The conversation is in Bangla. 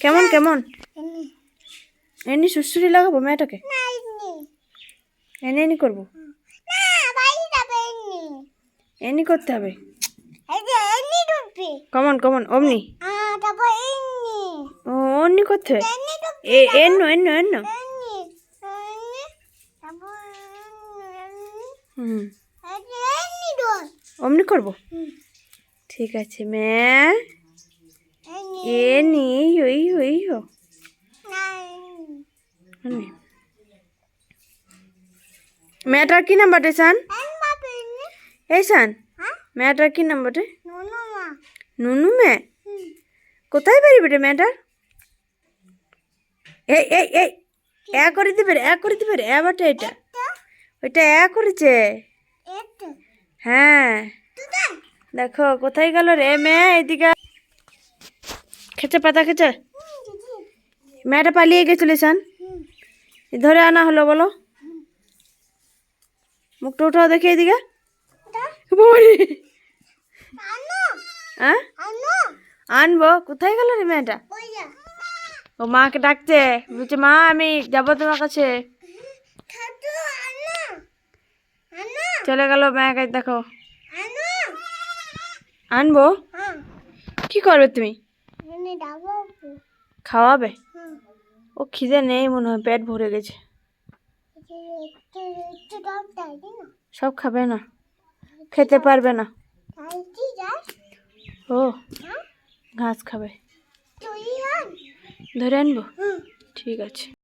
কেমন কেমন? এমনি সুশ্রী লাগাবো মেয়েটাকে? এনে এনি করব। এনি করতে হবে। কমন কমন অমনি। ও অমনি করতে হবে এন্ন এন্ন এন্ন হুম। অমনি করব? ঠিক আছে ম্যা। নি হই হই হো মেয়েটার কি নাম্বার রে সান এই সান মেয়েটার কি নাম্বার রে? নুনু মে। কোথায় পারি বেটে মেয়েটার? এই এই এই এ করে দিবে এ করে দিবে এ বাটে এটা। ওইটা এ করেছে। হ্যাঁ। দেখো কোথায় গেল রে? মেয়ে এদিকে খেচে পাতা খেচে? মেয়েটা পালিয়ে গেছিল সান ধরে আনা হলো বলো। মুখটা উঠাও দেখি এদিকে হ্যাঁ আনব। কোথায় গেল রে মেয়েটা? ও মাকে ডাকছে। বলছে মা আমি যাব তোমার কাছে। চলে গেল মায়ের কাছে দেখো। আনব? কি করবে তুমি? খাওয়াবে? ও খিদে নেই মনে হয় পেট ভরে গেছে। সব খাবে না। খেতে পারবে না। ও ঘাস খাবে। ধরে আনব? ঠিক আছে।